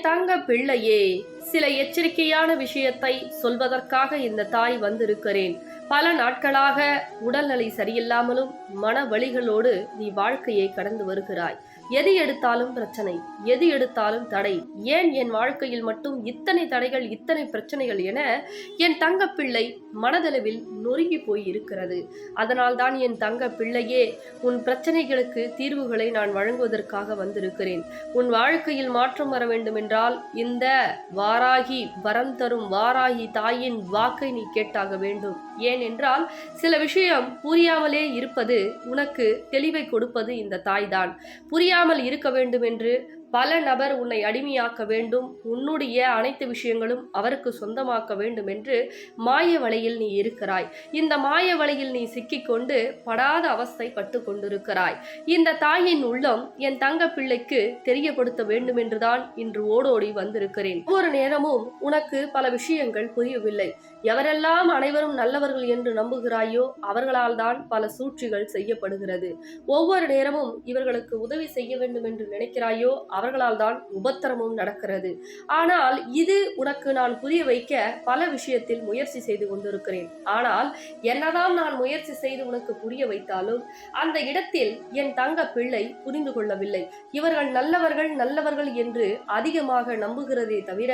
என் தங்க பிள்ளையே. சில எச்சரிக்கையான விஷயத்தை சொல்வதற்காக இந்த தாய் வந்திருக்கிறேன். பல நாட்களாக உடல்நிலை சரியில்லாமலும் மன வழிகளோடு நீ வாழ்க்கையை கடந்து வருகிறாய். எது எடுத்தாலும் பிரச்சனை எது எடுத்தாலும் தடை. ஏன் என் வாழ்க்கையில் மட்டும் இத்தனை தடைகள் இத்தனை பிரச்சனைகள் என என் தங்க பிள்ளை மனதளவில் நொறுங்கி போய் இருக்கிறது அதனால்தான் என் தங்க பிள்ளையே உன் பிரச்சனைகளுக்கு தீர்வுகளை நான் வழங்குவதற்காக வந்திருக்கிறேன். உன் வாழ்க்கையில் மாற்றம் வர வேண்டுமென்றால் இந்த வாராகி வரம் தரும் வாராகி தாயின் வாக்கை நீ கேட்டாக வேண்டும். ஏனென்றால் சில விஷயம் புரியாமலே இருப்பது உனக்கு தெளிவை கொடுப்பது இந்த தாய்தான். புரியாமல் இருக்க வேண்டும் என்று பல நபர் உன்னை அடிமையாக்க வேண்டும். உன்னுடைய அனைத்து விஷயங்களும் அவருக்கு சொந்தமாக்க வேண்டும் என்று மாய வலையில் நீ இருக்கிறாய். இந்த மாய வலையில் நீ சிக்கிக்கொண்டு படாத அவஸ்தை பட்டு கொண்டிருக்கிறாய். இந்த தாயின் உள்ளம் என் தங்க பிள்ளைக்கு தெரியப்படுத்த வேண்டும் என்றுதான் இன்று ஓடோடி வந்திருக்கிறேன். ஒவ்வொரு நேரமும் உனக்கு பல விஷயங்கள் புரியவில்லை. எவரெல்லாம் அனைவரும் நல்லவர்கள் என்று நம்புகிறாயோ அவர்களால் தான் பல சூழ்ச்சிகள் செய்யப்படுகிறது. ஒவ்வொரு நேரமும் இவர்களுக்கு உதவி செய்ய வேண்டும் என்று நினைக்கிறாயோ அவர்களால் தான் உபத்திரமும் நடக்கிறது. ஆனால் இது உனக்கு நான் புரிய வைக்க பல விஷயத்தில் முயற்சி செய்து கொண்டிருக்கிறேன். ஆனால் என்னதான் நான் முயற்சி செய்து உனக்கு புரிய வைத்தாலும் அந்த இடத்தில் என் தங்க பிள்ளை புரிந்து கொள்ளவில்லை. இவர்கள் நல்லவர்கள் நல்லவர்கள் என்று அதிகமாக நம்புகிறதே தவிர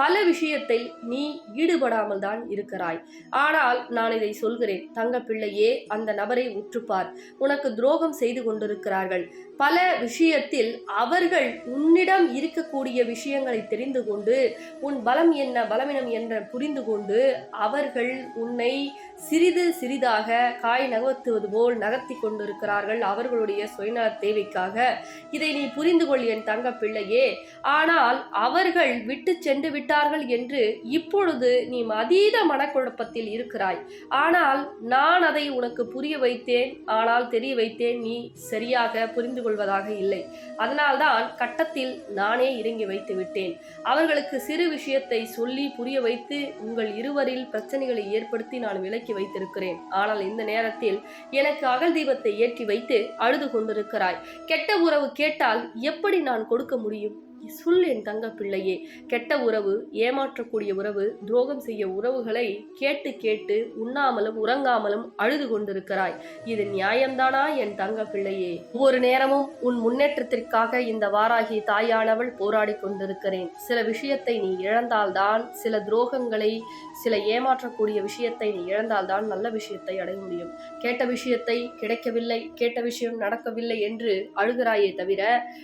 பல விஷயத்தை நீ ஈடுபடாமல் தான் இருக்கிறாய். ஆனால் நான் இதை சொல்கிறேன். தங்க பிள்ளையே அந்த நபரை உற்றுப்பார். உனக்கு துரோகம் செய்து கொண்டிருக்கிறார்கள். பல விஷயத்தில் அவர்கள் உன்னிடம் இருக்கக்கூடிய விஷயங்களை தெரிந்து கொண்டு உன் பலம் என்ன பலவீனம் என்ற புரிந்து கொண்டு அவர்கள் உன்னை சிறிது சிறிதாக காய் நகர்த்துவது போல் நகர்த்தி கொண்டிருக்கிறார்கள் அவர்களுடைய சுயநல தேவைக்காக. இதை நீ புரிந்து கொள் என் தங்க பிள்ளையே. ஆனால் அவர்கள் விட்டு சென்று விட்டார்கள் என்று இப்பொழுது நீ அதீத மனக்குழப்பத்தில் இருக்கிறாய். ஆனால் நான் அதை உனக்கு புரிய வைத்தேன். ஆனால் தெரிய வைத்தேன். நீ சரியாக புரிந்து கொள்வதாக இல்லை. அதனால்தான் கட்டத்தில் நானே இறங்கி வைத்து விட்டேன். அவர்களுக்கு சிறு விஷயத்தை சொல்லி புரிய வைத்து உங்கள் இருவரில் பிரச்சனைகளை ஏற்படுத்தி நான் விலக்கி வைத்திருக்கிறேன். ஆனால் இந்த நேரத்தில் எனக்கு அகல் தீபத்தை ஏற்றி வைத்து அழுது கொண்டிருக்கிறாய். கெட்ட உறவு கேட்டால் எப்படி நான் கொடுக்க முடியும்? சொல் என் தங்க பிள்ளையே கெட்ட உறவு ஏமாற்றக்கூடிய உறவு துரோகம் செய்ய உறவுகளை கேட்டு கேட்டு உண்ணாமலும் உறங்காமலும் அழுது கொண்டிருக்கிறாய். இது நியாயம்தானா என் தங்க பிள்ளையே ஒவ்வொரு நேரமும் உன் முன்னேற்றத்திற்காக இந்த வாராகி தாயானவள் போராடி கொண்டிருக்கிறேன். சில விஷயத்தை நீ இழந்தால்தான் சில துரோகங்களை சில ஏமாற்றக்கூடிய விஷயத்தை நீ இழந்தால்தான் நல்ல விஷயத்தை அடைய முடியும். கேட்ட விஷயத்தை கிடைக்கவில்லை கேட்ட விஷயம் நடக்கவில்லை என்று அழுகிறாயே தவிர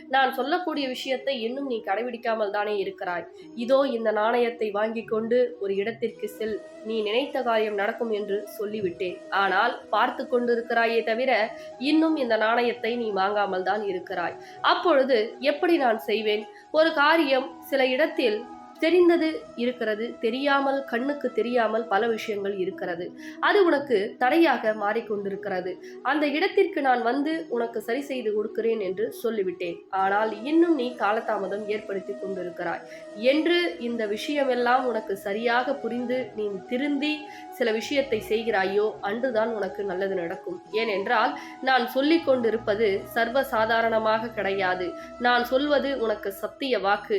நான் சொல்லக்கூடிய விஷயத்தை இன்னும் நீ கடைபிடிக்காமல் தானே இருக்கிறாய். இதோ இந்த நாணயத்தை வாங்கி கொண்டு ஒரு இடத்திற்கு செல். நீ நினைத்த காரியம் நடக்கும் என்று சொல்லிவிட்டேன். ஆனால் பார்த்து கொண்டிருக்கிறாயே தவிர இன்னும் இந்த நாணயத்தை நீ வாங்காமல் தான் இருக்கிறாய். அப்பொழுது எப்படி நான் செய்வேன்? ஒரு காரியம் சில இடத்தில் தெரிந்தது இருக்கிறது தெரியாமல் கண்ணுக்கு தெரியாமல் பல விஷயங்கள் இருக்கிறது. அது உனக்கு தடையாக மாறிக்கொண்டிருக்கிறது. அந்த இடத்திற்கு நான் வந்து உனக்கு சரி செய்து கொடுக்கிறேன் என்று சொல்லிவிட்டேன். ஆனால் இன்னும் நீ காலதாமதம் ஏற்படுத்தி கொண்டிருக்கிறாய். என்று இந்த விஷயமெல்லாம் உனக்கு சரியாக புரிந்து நீ திருந்தி சில விஷயத்தை செய்கிறாயோ அன்றுதான் உனக்கு நல்லது நடக்கும். ஏனென்றால் நான் சொல்லிக் கொண்டிருப்பது சர்வ சாதாரணமாக கிடையாது. நான் சொல்வது உனக்கு சத்திய வாக்கு.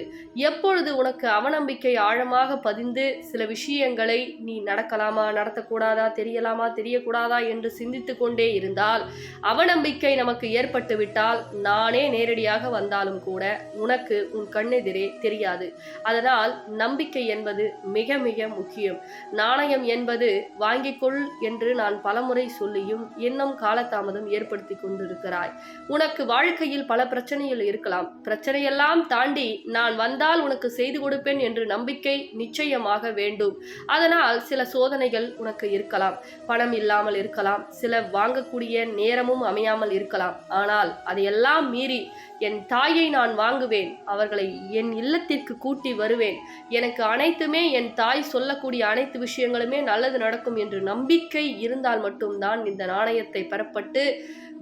எப்பொழுது உனக்கு அவன் அவநம்பிக்கை ஆழமாக பதிந்து சில விஷயங்களை நீ நடக்கலாமா நடத்தக்கூடாதா தெரியலாமா தெரியக்கூடாதா என்று சிந்தித்து கொண்டே இருந்தால் அவநம்பிக்கை நமக்கு ஏற்பட்டு விட்டால் நானே நேரடியாக வந்தாலும் கூட உனக்கு உன் கண்ணெதிரே தெரியாது. அதனால் நம்பிக்கை என்பது மிக மிக முக்கியம். நாணயம் என்பது வாங்கிக்கொள் என்று நான் பலமுறை சொல்லியும் இன்னும் காலதாமதம் ஏற்படுத்தி கொண்டிருக்கிறாய். உனக்கு வாழ்க்கையில் பல பிரச்சனைகள் இருக்கலாம். பிரச்சனையெல்லாம் தாண்டி நான் வந்தால் உனக்கு செய்து கொடுப்பேன் என்று நம்பிக்கை நிச்சயமாக வேண்டும். அதனால் சில சோதனைகள் உனக்கு இருக்கலாம். பணம் இல்லாமல் இருக்கலாம். சில வாங்கக்கூடிய நேரமும் அமையாமல் இருக்கலாம். ஆனால் அதையெல்லாம் மீறி என் தாயை நான் வாங்குவேன். அவர்களை என் இல்லத்திற்கு கூட்டி வருவேன். எனக்கு அனைத்துமே என் தாய் சொல்லக்கூடிய அனைத்து விஷயங்களுமே நல்லது நடக்கும் என்று நம்பிக்கை இருந்தால் மட்டும்தான் இந்த நாணயத்தை பெறப்பட்டு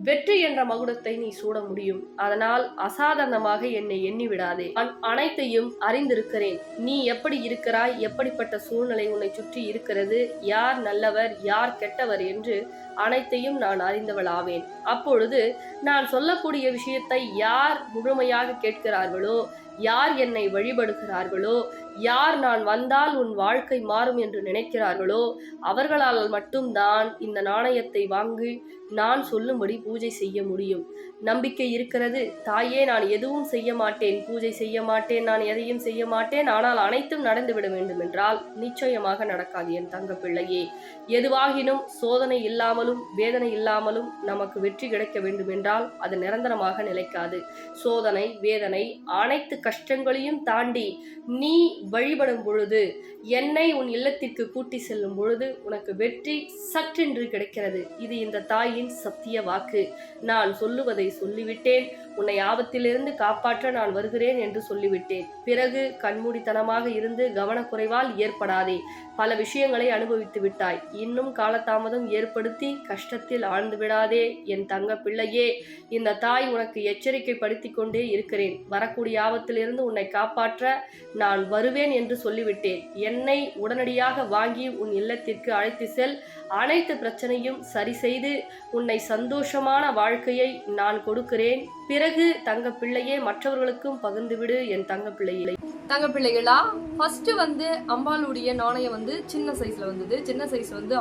வெற்றி என்ற மகுடத்தை நீ சூட முடியும். அதனால் அசாதாரணமாக என்னை எண்ணி விடாதே நான் அனைத்தையும் அறிந்திருக்கிறேன். நீ எப்படி இருக்கிறாய்? எப்படிப்பட்ட சூழ்நிலை உன்னை சுற்றி இருக்கிறது? யார் நல்லவர்? யார் கெட்டவர்? என்று அனைத்தையும் நான் அறிந்தவளாவேன். அப்பொழுது நான் சொல்லக்கூடிய விஷயத்தை யார் முழுமையாக கேட்கிறார்களோ யார் என்னை வழிபடுகிறார்களோ யார் நான் வந்தால் உன் வாழ்க்கை மாறும் என்று நினைக்கிறார்களோ அவர்களால் மட்டும்தான் இந்த நாணயத்தை வாங்கி நான் சொல்லும்படி பூஜை செய்ய முடியும். நம்பிக்கை இருக்கிறது. தாயே நான் எதுவும் செய்ய மாட்டேன். பூஜை செய்ய மாட்டேன். நான் எதையும் செய்ய மாட்டேன். ஆனால் அனைத்தும் நடந்துவிட வேண்டும் என்றால் நிச்சயமாக நடக்காது என் தங்க பிள்ளையே. எதுவாகினும் சோதனை இல்லாமலும் வேதனை இல்லாமலும் நமக்கு வெற்றி கிடைக்க வேண்டும் என்றால் அது நிரந்தரமாக நிலைக்காது. சோதனை வேதனை அனைத்து கஷ்டங்களையும் தாண்டி நீ வழிபடும் பொழுது என்னை உன் இல்லத்திற்கு கூட்டி செல்லும் பொழுது உனக்கு வெற்றி சற்றென்று கிடைக்கிறது. இது இந்த தாயின் சத்திய வாக்கு. நான் சொல்லுவதை சொல்லிவிட்டேன். உன்னை ஆபத்திலிருந்து காப்பாற்ற நான் வருகிறேன் என்று சொல்லிவிட்டேன். பிறகு கண்மூடித்தனமாக இருந்து கவனக்குறைவால் ஏற்படாதே. பல விஷயங்களை அனுபவித்து விட்டாய். இன்னும் காலதாமதம் ஏற்படுத்தி கஷ்டத்தில் ஆழ்ந்து விடாதே. என் தங்க பிள்ளையே இந்த தாய் உனக்கு எச்சரிக்கை படுத்தி கொண்டே இருக்கிறேன். வரக்கூடிய ஆபத்திலிருந்து உன்னை காப்பாற்ற நான் வருவேன் என்று சொல்லிவிட்டேன். என்னை உடனடியாக வாங்கி உன் இல்லத்திற்கு அழைத்து செல். அனைத்து பிரச்சனையும் சரி செய்து உன்னை சந்தோஷமான வாழ்க்கையை நான் கொடுக்கிறேன். பிறகு தங்க பிள்ளையே மற்றவர்களுக்கும் பகிர்ந்துவிடு என் தங்க பிள்ளைகளை தங்க பிள்ளைகளா ஃபர்ஸ்ட் வந்து அம்பாளுடைய நாணயம் வந்து சின்ன சைஸ்ல வந்தது. சின்ன சைஸ் வந்து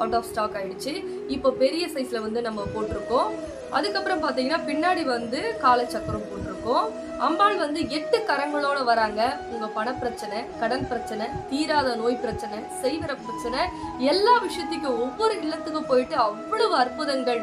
அவுட் ஆஃப் ஸ்டாக் ஆயிடுச்சு. இப்போ பெரிய சைஸ்ல வந்து நம்ம போட்டிருக்கோம். அதுக்கப்புறம் பாத்தீங்கன்னா பின்னாடி வந்து காலச்சக்கரம் இருக்கும். அம்பாள் வந்து எட்டு கரங்களோட வராங்க. உங்க பண பிரச்சனை கடன் பிரச்சனை தீராத நோய் பிரச்சனை செய்வர பிரச்சனை எல்லா விஷயத்துக்கும் ஒவ்வொரு இல்லத்துக்கும் போயிட்டு அவ்வளவு அற்புதங்கள்.